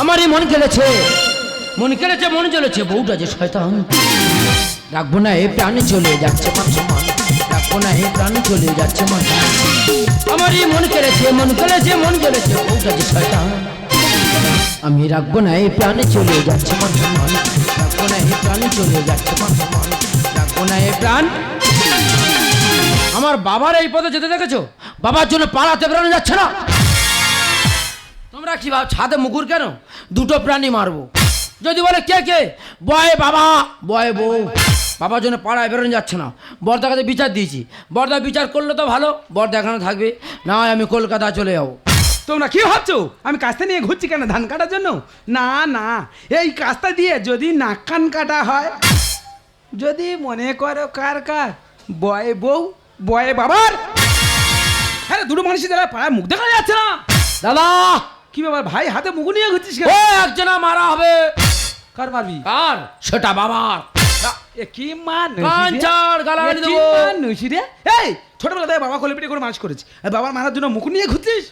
আমারই মন কেলেছে মন কেলেছে মন চলেছে বউটা যে শয়তান। রাখব না, এ প্রাণে চলে যাচ্ছে রাখব না, এ প্রাণে চলে যাচ্ছে মান। সম্মান। আমারই মন কেলেছে মন কেলেছে মন চলেছে বউটা যে শয়তান। আমি রাখব না এই প্রাণে চলে যাচ্ছে মান। রাখব না এই প্রাণে চলে যাচ্ছে মান। রাখব না এই প্রাণ। আমার বাবার এই পথে যেতে দেখেছ? বাবার জন্য পাড়াতে বেরোনো যাচ্ছে না। তোমরা কি ভাব ছাদে মুকুর কেন? দুটো প্রাণী মারবো। যদি বলে কে কে? বয় বাবা বয় বউ। বাবার জন্য পাড়ায় বেরোনো যাচ্ছে না। বর্দার কাছে বিচার দিয়েছি। বর্দা বিচার করলে তো ভালো বর্দা এখানে থাকবে। না হয় আমি কলকাতা চলে যাব। তোমরা কি ভাবছ? আমি কাস্তে নিয়ে ঘুরছি কেন ধান কাটার জন্য? না না। এই কাস্তা দিয়ে যদি নাক কান কাটা হয় যদি মনে করো কার কার বয় বউ বয় বাবার হ্যাঁ দুটো মানুষই দাঁড়া পাড়ায় মুখ দেখা যাচ্ছে না। দাদা! কি ব্যাপার? ভাই হাতে মুখ নিয়ে ঘুরছিস কেন? ও একজনা মারা হবে। কার মারবি? কার? সেটা বাবার। এ কি? ছাড়, গালাগালি দেবো। মানুষ রে এই ছোটবেলা থেকে বাবা কোলে পিঠে করে মানুষ করেছি। আর বাবার মারার জন্য মুখ নিয়ে ঘুরছিস?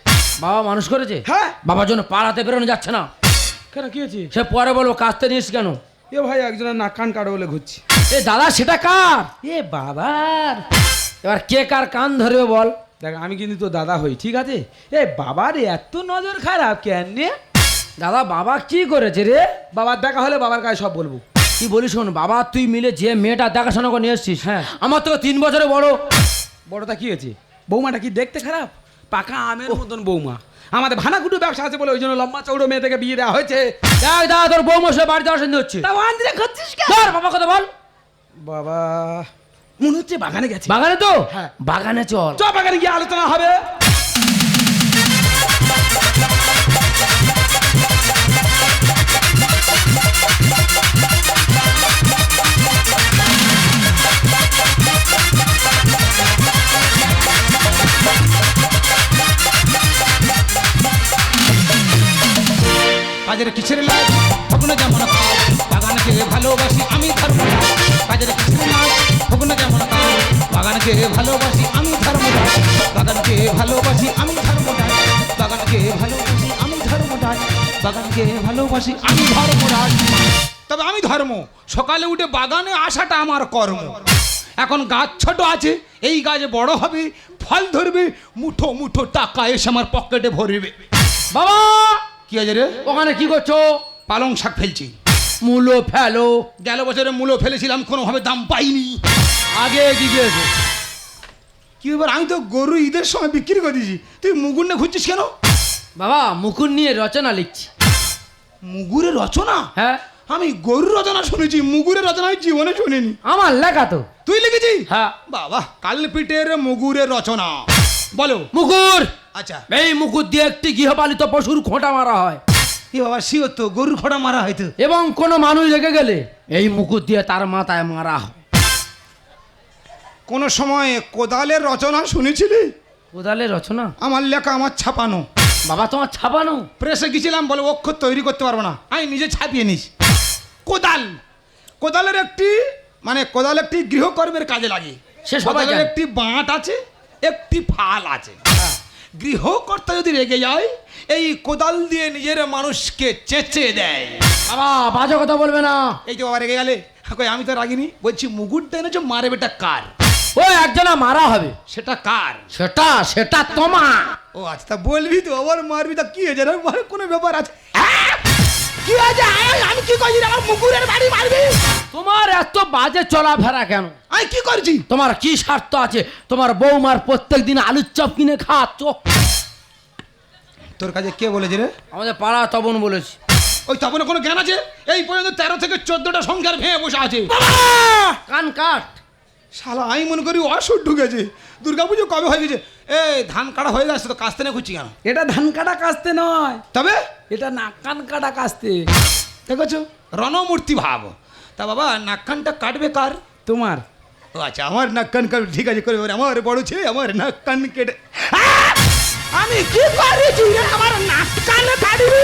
বাবা মানুষ করেছে? হ্যাঁ। বাবার জন্য পাড়াতে বেরোনো যাচ্ছে না। কেন কি হয়েছে? সে পরে বলব কাস্তে নিস কেন? এ ভাই একজনের নাক কান কাটো বলে ঘুরছি। এ দাদা সেটা কার? এ বাবার। এবার কে কার কান ধরবে বল? দেখ আমি কিন্তু তো দাদা হই ঠিক আছে? এ বাবার এত নজর খারাপ কেন? দাদা বাবা কি করেছে রে? বাবার দেখা হলে বাবার কাছে সব বলব। কি বলিস শোন বাবা তুই মিলে যে মেয়েটা দেখাশোনা করে নিয়ে এসছিস হ্যাঁ। আমার তো তিন বছরে বড়। বড়টা কি হয়েছে? বৌমাটা কি দেখতে খারাপ? পাকা আমের মতন বৌমা। আমাদের ভানাকুটু ব্যবসা আছে বলে ওই জন্য লম্বা চৌড়ো মেয়ে থেকে বিয়ে দেওয়া হয়েছে। দেখ দাদা তোর বউ মশলা বাড়িতে অশান্তি হচ্ছে। বাবা কথা বল। বাবা মনে হচ্ছে বাগানে গেছে। বাগানে তো? হ্যাঁ। বাগানে চল। চ বাগানে গিয়ে আলোচনা হবে। কাজের কিসের লাজ? ফগুনে যেমন বাগানকে ভালোবাসি আমি ধর্মরাজ কাজের কিসের কাজ বাগানকে ভালোবাসি আমি ধর্মরাজ বাগানকে ভালোবাসি আমি ধর্মরাজ বাগানকে ভালোবাসি আমি ধর্মরাজ বাগানকে ভালোবাসি আমি ধর্মরাজ তবে আমি ধর্ম। সকালে উঠে বাগানে আসাটা আমার কর্ম। এখন গাছ ছোট আছে এই গাছ বড় হবে ফল ধরবে মুঠো মুঠো টাকা এসে আমার পকেটে ভরবে। বাবা কি আছে রে? ওখানে কি করছ? পালং শাক ফেলছি। মূলো ফেলো। গেল বছরে মূলো ফেলেছিলাম কোনোভাবে দাম পাইনি। আগে কি গিয়েছে কি এবার আমি তো গরু ঈদের সময় বিক্রি করে দিয়েছি। তুই মুগুর না খুঁজছিস কেন? বাবা মুকুর নিয়ে রচনা লিখছি। মুগুরের রচনা? হ্যাঁ। আমি গরুর রচনা শুনেছি মুগুরের রচনা আমি জীবনে শুনিনি। আমার লেখা তো। তুই লিখেছিস? হ্যাঁ। বাবা কালপিটের মুগুরের রচনা। বলো। মুকুর! আচ্ছা। এই মুকুর দিয়ে একটি গৃহপালিত পশুর খোঁটা মারা হয়। এ বাবা শিও তো গরুর খোড়া মারা হয়তো এবং কোনো মানুষ রেখে গেলে এই মুকুর দিয়ে তার মাথায় মারা হয়। কোনো সময় কোদালের রচনা শুনেছিলি? কোদালের রচনা? আমার লেখা আমার ছাপানো। বাবা তোমার ছাপানো? প্রেসে গেছিলাম বলে অক্ষর তৈরি করতে পারব না। আমি নিজে ছাপিয়ে নিস কোদাল। কোদালের একটি মানে কোদাল একটি গৃহকর্মের কাজে লাগে। সে সবাই একটি বাঁট আছে একটি ফাল আছে। গৃহকর্তা যদি রেগে যায় এই কোদাল দিয়ে নিজের মানুষকে চেঁচে দেয়। বাবা বাজে কথা বলবে না। এই যে বাবা রেগে গেলে কই আমি তো রাগিনি বলছি মুগুরটা এনেছো মারে বেটা কার? ও একজনা মারা হবে। সেটা কার? সেটা সেটা তোমার। ও আচ্ছা তা বলবি তো আবার মারবি তা কি হয়েছে? রে? মানে কোনো ব্যাপার আছে? আহ! কি হয়েছে? আয়, আমি কি করছি রে? আমার মুগুরের বাড়ি মারবি? তোমার এত বাজে চলাফেরা কেন? আমি কি করছি? তোমার কি স্বার্থ আছে? তোমার বৌমার প্রত্যেক দিন আলুর চপ কিনে খাচ্ছ তোর কাছে কে বলেছে রে? আমাদের পাড়া তবন বলেছি। ওই তপনে কোনো জ্ঞান আছে? এই পর্যন্ত তেরো থেকে চোদ্দটা সংখ্যার ভেঙে বসে আছে। কান কাট। শালা আমি মনে করি অসুর ঢুকেছে দুর্গাপুজো কবে হয়ে গেছে? এই ধান কাটা হয়ে গেছে তো কাস্তে না খুঁজছি কেন? এটা ধান কাটা কাস্তে নয়। তবে? এটা নাক কান কাটা কাস্তে। দেখেছ? রণমূর্তি ভাব। তা বাবা নাক্কানটা কাটবে কার? তোমার। ও আচ্ছা আমার নাক কান কাটবে ঠিক আছে করে আমার বড় ছেলে আমার নাক কান কেটে! আমি কি করেছি? আমার নাক কান কাটবি?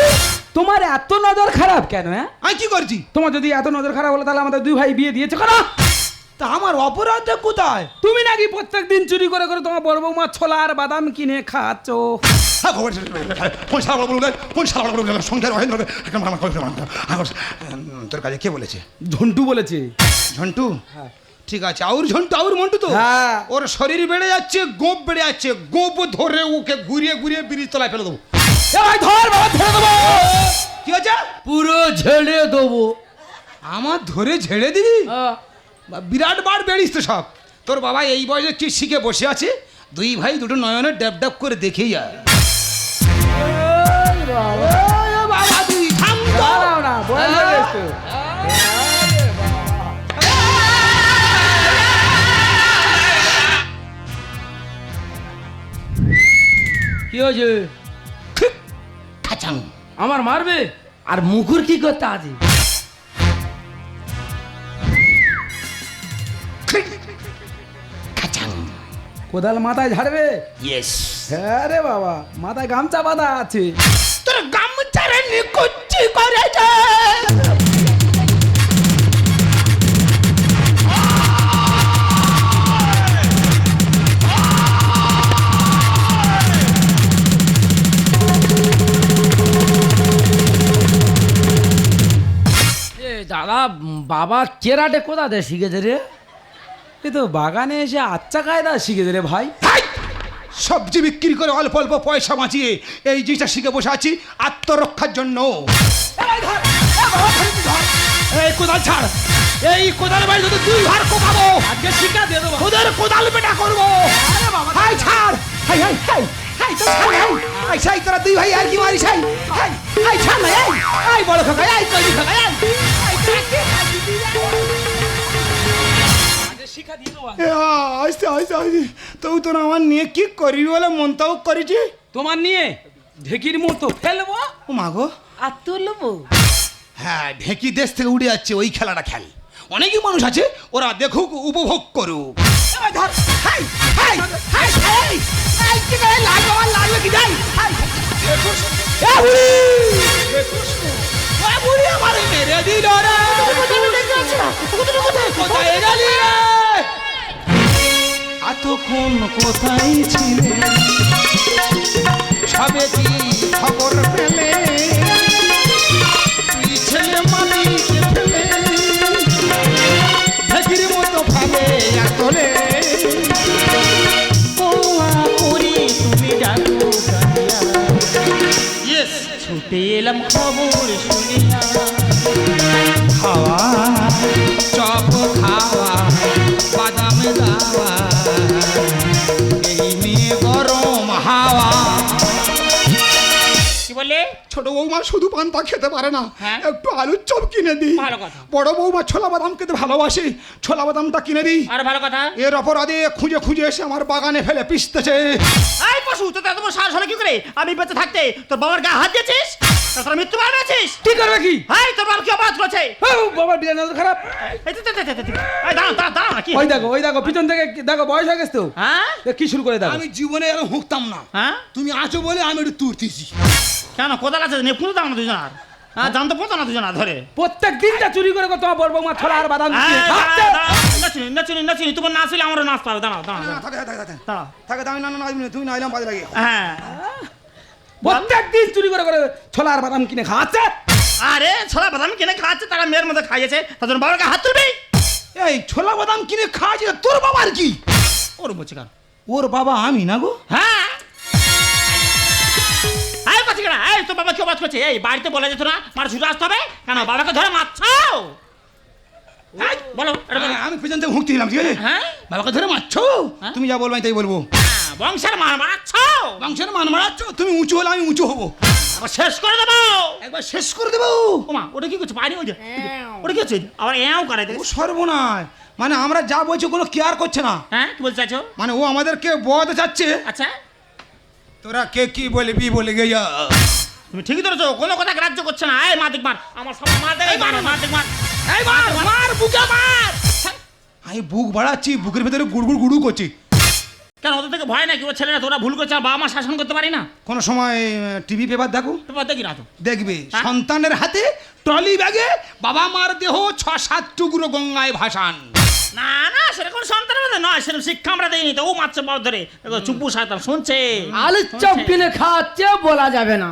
তোমার এত নজর খারাপ কেন হ্যাঁ? আমি কি করছি? তোমার যদি এত নজর খারাপ হলো তাহলে আমাদের দুই ভাই বিয়ে দিয়েছে কেন তা আমার অপরাধটা কোথায়? তুমি নাকি প্রত্যেক দিন চুরি করে করে তোমার বড় বৌমা ছোলা আর বাদাম কিনে খাচ্ছ? হ্যাঁ, হয় তোর কাছে কে বলেছে? ঝন্টু বলেছে। ঝন্টু? ঠিক আছে আউর ঝন্টু আউর মন্টু তো? হ্যাঁ। ওর শরীর বেড়ে যাচ্ছে গোপ বেড়ে যাচ্ছে। গোপ ধরে ওকে ঘুরিয়ে ঘুরিয়ে ব্রিজ তলায় ফেলে দেবো। এ ভাই ধর বাবা ছেড়ে দেবো। কি আছে পুরো ঝেড়ে দেবো। আমার ধরে ঝেড়ে দিবি? বা বিরাট বার বেড়িস তো সব। তোর বাবা এই বয়সে কি শিখে বসে আছে দুই ভাই দুটো নয়নে ড্যাব ড্যাব করে দেখেই যায় হয়ে। কি হয়েছে? আমার মারবে? আর মুখুর কি করতে আছে? কোদাল মাথায় ঝাড়বে? ইয়েস হ্যাঁ রে বাবা মাথায় গামছা বাঁধা আছে। তোর গামছারে নিকুচি করেছে এ দাদা বাবা কেরাটে কোথা দিয়ে শিখেছে রে? এ তো বাগানে এসে আচ্ছা কায়দা শিখেছে রে ভাই! সবজি বিক্রি করে অল্প অল্প পয়সা বাঁচিয়ে এই জিনিসটা শিখে বসে আছি আত্মরক্ষার জন্য। এই কোদাল ছাড়। এই কোদাল বাড়ি যদি দুই ভার কোপাবো। আজকে শিক্ষা দিয়ে দেবো। ওদের কোদাল বেটা করব। হাই ছাড়। হাই হাই হাই হাই তো ছাড় হাই। হাই তোরা দুই ভাই আর কি মারিস হাই। হাই হাই ছাড় না হাই বড় খাকা হাই কলি খাকা হাই। আস্তে আস্তে আস্তে তোরা আমার নিয়ে কি করবি বলে করেছি? তোমার নিয়ে ঢেকির মতো ফেলব? ও মাগো আর তুলবো হ্যাঁ ঢেকি দেশ থেকে উড়ে যাচ্ছে ওই খেলাটা খেল। অনেকই মানুষ আছে ওরা দেখুক উপভোগ করুক। ধর, এতক্ষণ কোথায় ছিলে? সবে কি খবর পেলে। তুই ছেলে মালিকে ঢেকির মতো ভাবে তোলে ছুটে এলাম খবর শুনিয়া। খাওয়া চপ খাওয়া বাদাম দাওয়া। ছোট বৌমা শুধু পান্তা খেতে পারে না হ্যাঁ? একটু আলুর চপ কিনে দিই। ভালো কথা। বড় বৌমা ছোলা বাদাম খেতে ভালোবাসে ছোলা বাদামটা কিনে দিই। আর ভালো কথা? এর অপরাধে খুঁজে খুঁজে এসে আমার বাগানে ফেলে পিসতেছে এই পশু তো তোমার সাহস হলো কি করে? আমি বেঁচে থাকতে তোর বাবার গায়ে হাত দিয়েছিস? তাছাড়া মৃত্যু মারবেছিস কি করবে কি? হাই তোর বাবা কি অপরাধ করেছে? ও বাবা বিরাট নজর খারাপ। এই তো, তো, তো, তো, তো, তো। দাঁড়া দাঁড়া দাঁড়া কি ওই দেখো ওই দেখো পিছন থেকে দেখো বয়স হয়ে গেছে তো। হ্যাঁ? কি শুরু করে দেখো। আমি জীবনে এরকম হুঁকতাম না। হ্যাঁ? তুমি আছো বলে আমি একটু তুরতেছি কেন কোদাল আছে? নে পুরো দাও না দুজন আর হ্যাঁ জানতো পড়তো না দুজন ধরে। প্রত্যেক দিনটা চুরি করে তোমার বড় বৌমা ছোলা আর বাদাম নাচুনি নাচুনি নাচুনি তোমার নাচলে আমারও নাচ পাবে দাঁড়াও দাঁড়াও দাঁড়াও, থাকে থাকে থাকে দাঁড়াও। থাকে আমি না না না তুমি না এলাম বাজে লাগে। হ্যাঁ। প্রত্যেক দিন চুরি করে করে ছোলা আর বাদাম কিনে খাচ্ছে আরে ছোলা বাদাম কিনে খাচ্ছে তারা মেয়ের মধ্যে খাইয়েছে তার জন্য বাবার গায়ে হাত তুলবি? এই ছোলা বাদাম কিনে খাওয়াছি তোর বাবার কি? ওর বলছে কেন? ওর বাবা আমি না গো। হ্যাঁ? এই পাচ্ছি কেন? এই তোর বাবা কি অবাদ করছে? এই বাড়িতে বলে যেত না মার ছুটে আসতে হবে? কেন বাবাকে ধরে মারছাও বলো আমি- পেছন থেকে হুঁকতে দিলাম ঠিক আছে? হ্যাঁ? বাবাকে ধরে মারছো? হ্যাঁ? তুমি যা বলব আমি তাই বলব। বংশের মার মারাচ্ছাও মাংসের মান মারাচ্ছ তুমি উঁচু হলে আমি উঁচু হব। আবার শেষ করে দেবো। একবার শেষ করে দেবো। ওমা ওটা কি করছে? পানি ওই যে ওটা কি হচ্ছে? আবার এও করে ও সর্বনাশ। মানে আমরা যা বলছি কোনো কেয়ার করছে না। হ্যাঁ কি বলতে চাইছো? মানে ও আমাদেরকে বোয়াতে চাচ্ছে। আচ্ছা। তোরা কে কি বলবি বলে গেয়া তুমি ঠিকই ধরেছো কোনো কথা গ্রাহ্য করছে না। এই মা দেখ মার আমার সব মার দেখ মার। মার দেখ মার। এই মার মার। বুকে মার। আমি বুক বাড়াচ্ছি বুকের ভেতরে গুড়গুড় গুড়ু করছি। কেন ওদের থেকে ভয় নাকি? ওর ছেলেরা তোরা ভুল করছে আর বাবা মা শাসন করতে পারি না? কোনো সময় টিভি পেপার দেখো? তোমরা দেখি না তো। দেখবে হ্যাঁ? সন্তানের হাতে ট্রলি ব্যাগে বাবা মার দেহ ছ সাত টুকরো গঙ্গায় ভাসান। না না সেরকম সন্তান আমাদের নয় সেরকম শিক্ষা আমরা দেইনি তো। ও মারছে বড় ধরে। চুপু শয়তান শুনছে? আলুর চপ কিনে খাওয়াচ্ছে বলা যাবে না।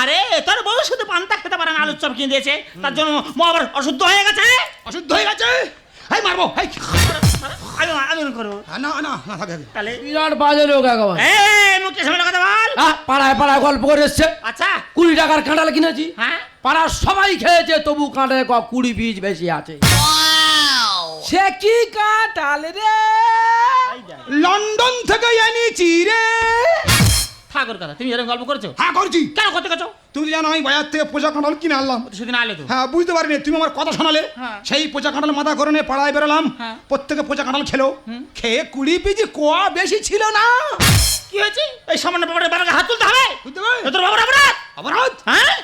আরে তোর বউ শুধু পান্তা খেতে পারে না আলুর চপ কিনে দিয়েছে। তার জন্য মা আবার অশুদ্ধ হয়ে গেছে? অশুদ্ধ হয়ে গেছে? হাই মারবো হাই। আমি আমি করব না না না থাকে থাকে। তাহলে বিরাট বাজে লোক একেবারে। এই মুখে সামনে কথা বল। পাড়ায় পাড়ায় গল্প করে এসছে। আচ্ছা। কুড়ি টাকার কাঁঠাল কিনেছি। হ্যাঁ। পাড়ার সবাই খেয়েছে তবু কাঁঠালে ক কুড়ি বীজ বেশি আছে। সে কি কাঁঠাল রে? লন্ডন থেকে এনেছি রে। ঠাকুর কথা। তুমি এরকম গল্প করেছ? হ্যাঁ করছি। কেন করতে গেছো তুমি জানো আমি বাজার থেকে পোজা কাঁঠাল কিনে আনলাম। সেদিন আলে তো। হ্যাঁ বুঝতে পারিনি। তুমি আমার কথা শোনালে। হ্যাঁ। সেই পোচা কাঁঠাল মাথা করে নিয়ে পাড়ায় বেরোলাম। হ্যাঁ। প্রত্যেকে পোচা কাঁঠাল খেলো। খেয়ে কুড়ি পিজি কোয়া বেশি ছিল না। কি হয়েছে? এই সামান্য ব্যাপারে বাবাকে হাত তুলতে হবে। বুঝতে পারলে? এ তোর বাবার অপরাধ? অপরাধ? হ্যাঁ?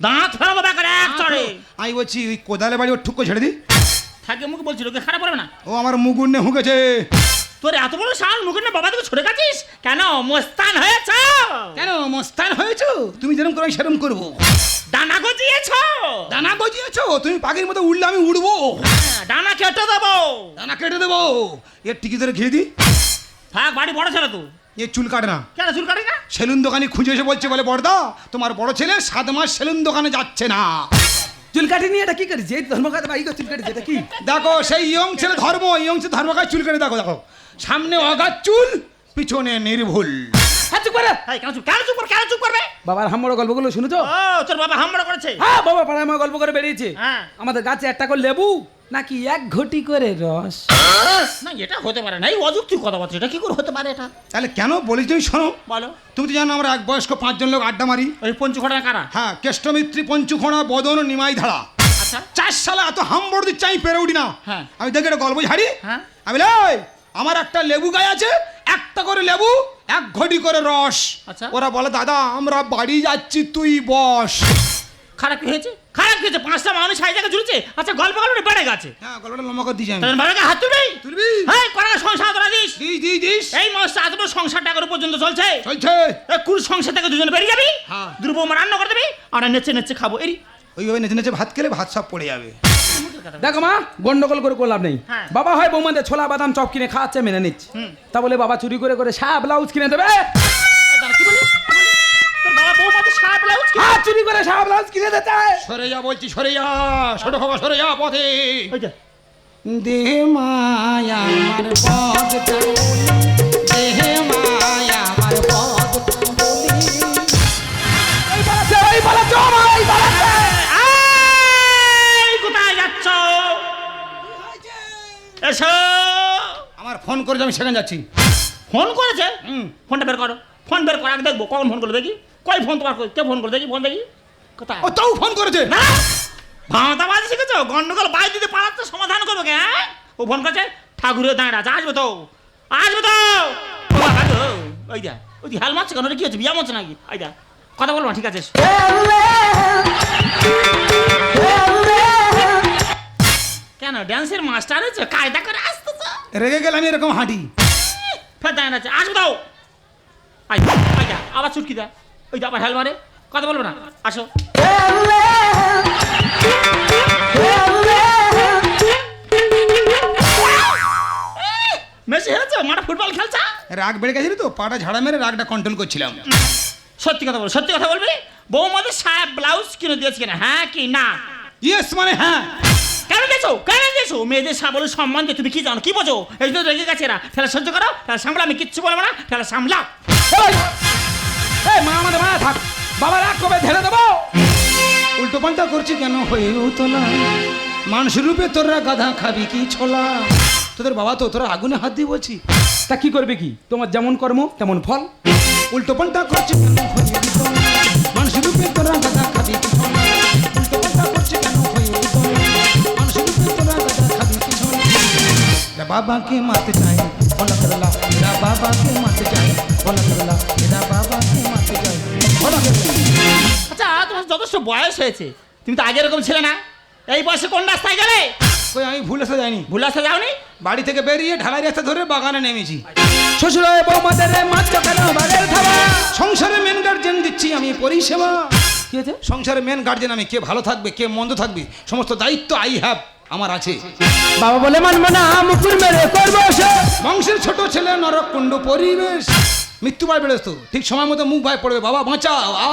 দাঁত ফেরাবো ব্যাপারে এক চড়ে আমি বলছি ওই কোদালে বাড়ি ওর ঠুকো ছেড়ে দি। থাকে মুখে বলছিল ওকে খারাপ হবে না। ও আমার মুগুন্নে হুকেছে। তোর এত বড় সাল মুখে না বাবা থেকে ছড়ে গেছিস? কেন? মোস্তান হয়েছ? কেন মস্তান হয়েছো? তুমি যেরকম করো আমি সেরকম করব। ডানা গজিয়েছ? দানা গজিয়েছো? তুমি পাখির মতো উড়লে আমি উড়বো। হ্যাঁ, ডানা কেটে দেবো। দানা কেটে দেবো। এর টিকি ধরে খেয়ে দি থাক বাড়ি বড় ছেলে তো। এ চুল কাটে না। কেন চুল কাটি না? সেলুন দোকানে খুঁজে এসে বলছে বলে বড়দা তোমার বড় ছেলে সাত মাস সেলুন দোকানে যাচ্ছে না। চুল কাটি নিয়ে এটা কি করিস এই ধর্মঘাত ভাই চুল কাটিস এটা কি? দেখো সেই ইয়ং ছেলে ধর্ম ইয়ং ছেলে ধর্ম কাজ চুল কেটে। দেখো দেখো। সামনে অগাধ চুল পিছনে নির্ভুল। হ্যাঁ চুপ করে। এই, কেন চুপ কেন চুপ কর কেন চুপ করবে? বাবার হামড়ো গল্পগুলো ও তোর বাবা হামড়া করেছে। হ্যাঁ বাবা পাড়ায় আমার গল্প করে বেরিয়েছে হ্যাঁ। আমাদের গাছে একটা করে লেবু নাকি এক ঘটি করে রস? না এটা হতে পারে না এই অযুক্তি কথাবার্তা এটা কি করে হতে পারে এটা? তাহলে কেন বলিস তুমি শোনো। বলো। তুমি তো জানো আমরা এক বয়স্ক পাঁচজন লোক আড্ডা মারি। ওই পঞ্চখড়া কারা? হ্যাঁ কেষ্টমিত্রী পঞ্চুখোড়া বদন নিমাই ধারা। আচ্ছা। চার সালে এত হাম্বর দিচ্ছে আমি পেরে উঠি না। হ্যাঁ। আমি দেখে একটা গল্প ঝাড়ি। হ্যাঁ। আমি লাই আমার একটা লেবু গাছ আছে একটা করে লেবু এক ঘটি করে রস। আচ্ছা। ওরা বলে দাদা আমরা বাড়ি যাচ্ছি তুই বস। খারাপ কি হয়েছে? খারাপ কি হয়েছে? পাঁচটা মানুষ সাই জায়গায় ঝুলছে আচ্ছা গল্প গল্প বেড়ে গেছে। হ্যাঁ গল্পটা লম্বা করে দিয়েছি আমি। বাবাকে হাত তুলবি? তুলবি। হ্যাঁ করা সংসার তোরা দিস। This this this. এই মাসটা বড় সংসার টাকার পর্যন্ত চলছে। চলছে। এই কুড়ি সংসার থেকে দুজনে বেরিয়ে যাবি। হ্যাঁ। দুর্ব রান্না করে দেবি। আর নেচে নেচে খাব। এরি। ওইভাবে নেচে নেচে ভাত খেলে ভাত সব পড়ে যাবে। দেখো মা গন্ডগোল করে করলাম নেই। হ্যাঁ। বাবা হয় বৌমাদের ছোলা বাদাম চপ কিনে খাওয়াচ্ছে মেনে নিচ্ছে। তা বলে বাবা চুরি করে করে সায়া ব্লাউজ কিনে দেবে? হ্যাঁ চুরি করে ব্লাউজ কিনে দিতে সরে যা বলছি সরে যা। ছোট সরে যা পথে। দেহ মায়া আমার পদ ফোন করে আমি সেখানে যাচ্ছি। ফোন করেছে? হুম। ফোনটা বের করো। ফোন বের করো আগে দেখব কখন ফোন করে দেখি। কই ফোন তোমার কে ফোন করে দেখি ফোন দেখি। কোথায়? ও তাও ফোন করেছে? না ভাঁতা বাজি শিখেছো? গন্ডগোল বাই দিতে পারার তো সমাধান করবে কে হ্যাঁ? ও ফোন করেছে ঠাকুরের দাঁড়া আছে আসবে তো। আসবে তো। ওই দা ওই দি হাল মারছে কেন? কি হচ্ছে বিয়া মারছে নাকি? ওই দা কথা বলব ঠিক আছে। কেন ড্যান্সের মাস্টার হয়েছে? কায়দা করে আসতে তো রেগে গেলে আমি এরকম হাঁটি। ফের আছে। আসবে দাও। আই আই যা আবার চুটকি দা। ওই দা আবার হেল মারে। কথা বলব না? আসো। মেসি হেরেছে? মাঠে ফুটবল খেলছে? রাগ বেড়ে গেছিল তো পাটা ঝাড়া মেরে রাগটা কন্ট্রোল করছিলাম। সত্যি কথা বল সত্যি কথা বলবি? বৌমাদের সাহেব ব্লাউজ কিনে দিয়েছে কিনা? হ্যাঁ কি না? ইয়েস মানে হ্যাঁ। কেন দিয়েছ কেন দিয়েছ মেয়েদের সাবলের সম্মান দিয়ে তুমি কি জানো? কি বোঝো? এই জন্য রেগে গেছে এরা। তাহলে সহ্য করো তাহলে সামলা আমি কিচ্ছু বলব না তাহলে সামলাও। এই, মা আমাদের মা থাক। বাবা রাগ কবে ঢেলে দেবো। উল্টো পাল্টা করছি কেন? হয়ে তোলা। মানুষ রূপে তোরা গাধা খাবি কি ছোলা? তোদের বাবা তো তোরা আগুনে হাত দিয়ে বলছি। তা কি করবে কি? তোমার যেমন কর্ম তেমন ফল। উল্টো পাল্টা করছি মানুষ রূপে তোরা গাধা খাবি কি ছোলা? এরা বাবাকে মারতে চায় বলা করলা এরা বাবাকে মারতে চায় বলা করলা এরা বাবাকে মারতে চায় বলা করলা আচ্ছা তোমার যথেষ্ট বয়স হয়েছে। তুমি তো আগে এরকম ছিলে না। এই বয়সে কোন রাস্তায় গেলে? কই আমি ভুল এসে যাইনি। ভুল রাস্তা যাওনি? বাড়ি থেকে বেরিয়ে ঢালাই রাস্তা ধরে বাগানে নেমেছি। শ্বশুর বৌমাদের মাছ কেন বাগের খাবা সংসারে মেন গার্জেন দিচ্ছি আমি পরিষেবা। কি হয়েছে? সংসারে মেন গার্জেন আমি। কে ভালো থাকবে কে মন্দ থাকবে সমস্ত দায়িত্ব আই হ্যাভ আমার আছে। বাবা বলে মানবো না মুকুর মেরে করব বংশের ছোট ছেলে নরক কুণ্ড পরিবেশ। মৃত্যু বেরোস তো ঠিক সময় মতো মুখ ভাই পড়বে। বাবা বাঁচাও আ।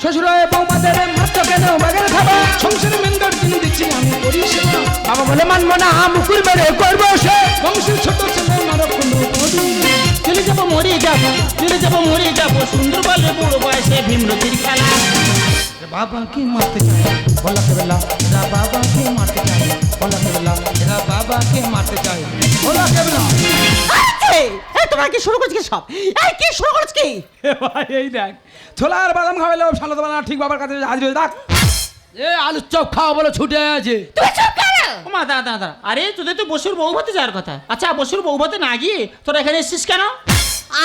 শ্বশুর বৌমাদের মারতো কেন বাগের খাবা? সংসারে মেন্দার তিনি দিচ্ছি আমি পরিষেবা বাবা বলে মানবো না মুকুর মেরে করব সে। বংশের ছোট ছেলে নরক কুণ্ড পরিবেশ। চলে যাব মরে যাব চলে যাব মরে যাব। সুন্দর বলে বুড়ো বয়সে ভীমরতির খেলা। বাবাকে মারতে চায় বলা কেবলা এরা বাবাকে মারতে চাই বলা কেবলা এরা বাবাকে মারতে চায় বলা কেবলা এই তোমরা কি শুরু সব? এই কি শুরু কি? ভাই এই দেখ ছোলা আর বাদাম খাওয়ালে সালো তো ঠিক বাবার কাছে হাজির হয়ে থাক। এ আলুর চপ খাওয়া বলে ছুটে আছে। তুই চুপ কর ও মা দাদা দাদা আরে তোদের তো বসুর বউ ভাতে যাওয়ার কথা। আচ্ছা বসুর বউ ভাতে না গিয়ে তোরা এখানে এসেছিস কেন?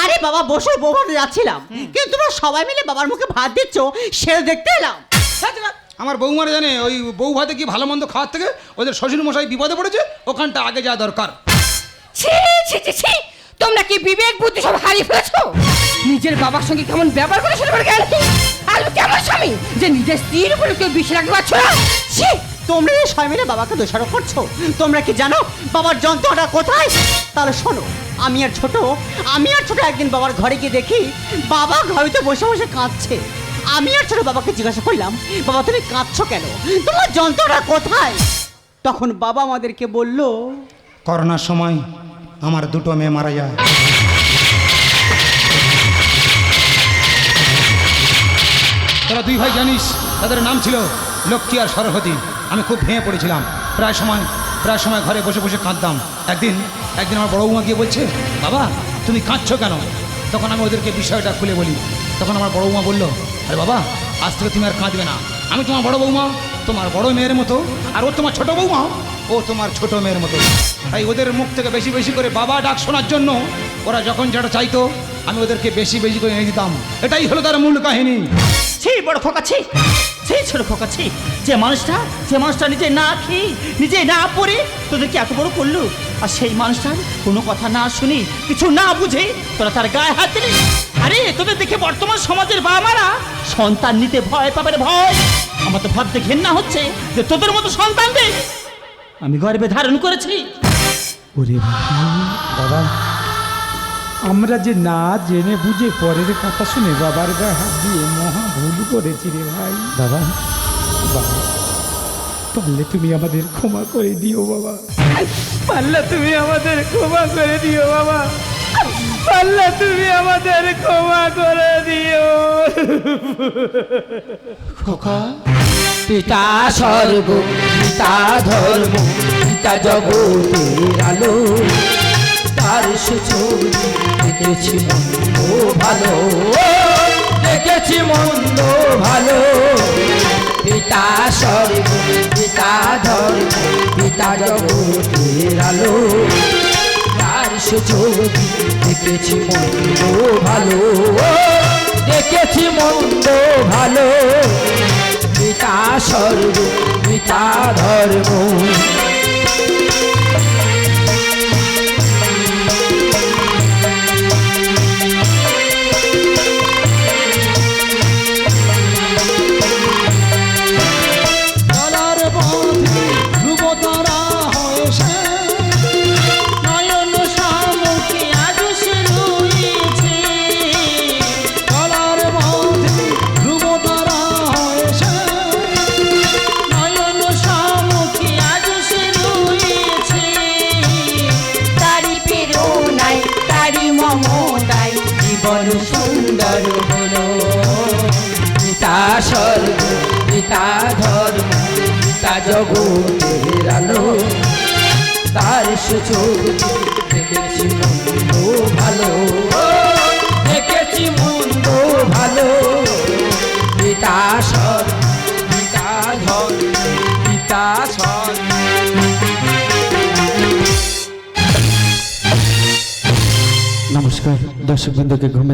আরে বাবা বসে বৌভাতে যাচ্ছিলাম। কিন্তু তোমরা সবাই মিলে বাবার মুখে ভাত দিচ্ছ সেটা দেখতে এলাম। আমার বৌমারা জানে ওই বউ ভাতে কি ভালো মন্দ খাওয়ার থেকে ওদের শ্বশুর মশাই বিপদে পড়েছে ওখানটা আগে যাওয়া দরকার। ছি ছি ছি ছি তোমরা কি বিবেক বুদ্ধি সব হারিয়ে ফেলেছো? নিজের বাবার সঙ্গে কেমন ব্যবহার করে সেটা নেই আর কেমন স্বামী যে নিজের স্ত্রীর উপরে কেউ বিশ্বাস রাখতে পারছ না? ছি। তোমরা এই সবাই মিলে বাবাকে দোষারোপ করছ? তোমরা কি জানো বাবার যন্ত্রটা কোথায়? তাহলে শোনো, আমি আর ছোট, আমি আর ছোট একদিন বাবার ঘরে গিয়ে দেখি বাবা ঘরেতে বসে বসে কাঁদছে। আমি আর ছোট বাবাকে জিজ্ঞাসা করলাম, বাবা, তুমি কাঁদছো কেন? তোমার যন্ত্রটা কোথায়? তখন বাবা আমাদেরকে বলল, করোনার সময় আমার দুটো মেয়ে মারা যায়। তোরা দুই ভাই জানিস, তাদের নাম ছিল লক্ষ্মী আর সরস্বতী। আমি খুব ভেঙে পড়েছিলাম। প্রায় সময় প্রায় সময় ঘরে বসে বসে কাঁদতাম। একদিন একদিন আমার বড় বৌমা গিয়ে বলছে, বাবা, তুমি কাঁদছো কেন? তখন আমি ওদেরকে বিষয়টা খুলে বলি। তখন আমার বড় বৌমা বলল, আরে বাবা, আজ থেকে তুমি আর কাঁদবে না। আমি তোমার বড় বৌমা, তোমার বড় মেয়ের মতো, আর ও তোমার ছোট বৌমা, ও তোমার ছোট মেয়ের মতো। তাই ওদের মুখ থেকে বেশি বেশি করে বাবা ডাক শোনার জন্য ওরা যখন যেটা চাইতো, আমি ওদেরকে বেশি বেশি করে এনে দিতাম। এটাই হলো তার মূল কাহিনী। ছি, বড় খোকা ছি। ছি ছোট খোকা, ছি। যে মানুষটা যে মানুষটা নিজে না খেয়ে, নিজে না পড়ে, তোদেরকে এত বড় করল? আর সেই মানুষটার কোনো কথা না শুনি, কিছু না বুঝে, তোরা তার গায়ে হাত দিলি? আরে, তোদের দেখে বর্তমান সমাজের বাবা মারা সন্তান নিতে ভয় পাবে ভয় আমার তো ভাবতে ঘেন্না হচ্ছে যে তোদের মতো সন্তান সন্তানদের আমি গর্বে ধারণ করেছি। ওরে বাবা। আমরা যে না জেনে বুঝে পরের কথা শুনে বাবার গায়ে হাত দিয়ে মহা ভুল করেছি রে ভাই। বাবা বাবা পারলে তুমি আমাদের ক্ষমা করে দিও বাবা। পারলে তুমি আমাদের ক্ষমা করে দিও বাবা। পারলে তুমি আমাদের ক্ষমা করে দিও। পিতা স্বর্গ পিতা ধর্ম পিতা জগতের আলো। তার সুযোগ দেখেছি মন্দ ভালো। দেখেছি মন্দ ভালো। পিতা স্বর্গ, পিতা ধর্ম, পিতা জগতের আলো। তার সুযোগ দেখেছি মন্দ ভালো। দেখেছি মন্দ ভালো। পিতা স্বর্গ, পিতা ধর্ম। জীবন সুন্দর হলো। পিতা স্বর্গ, পিতা ধর্ম, পিতা জগতের আলো। তার সুযোগ দেখেছি মন্দ ভালো। দেখেছি মন্দ ভালো। दर्शक बिंदु के घूमे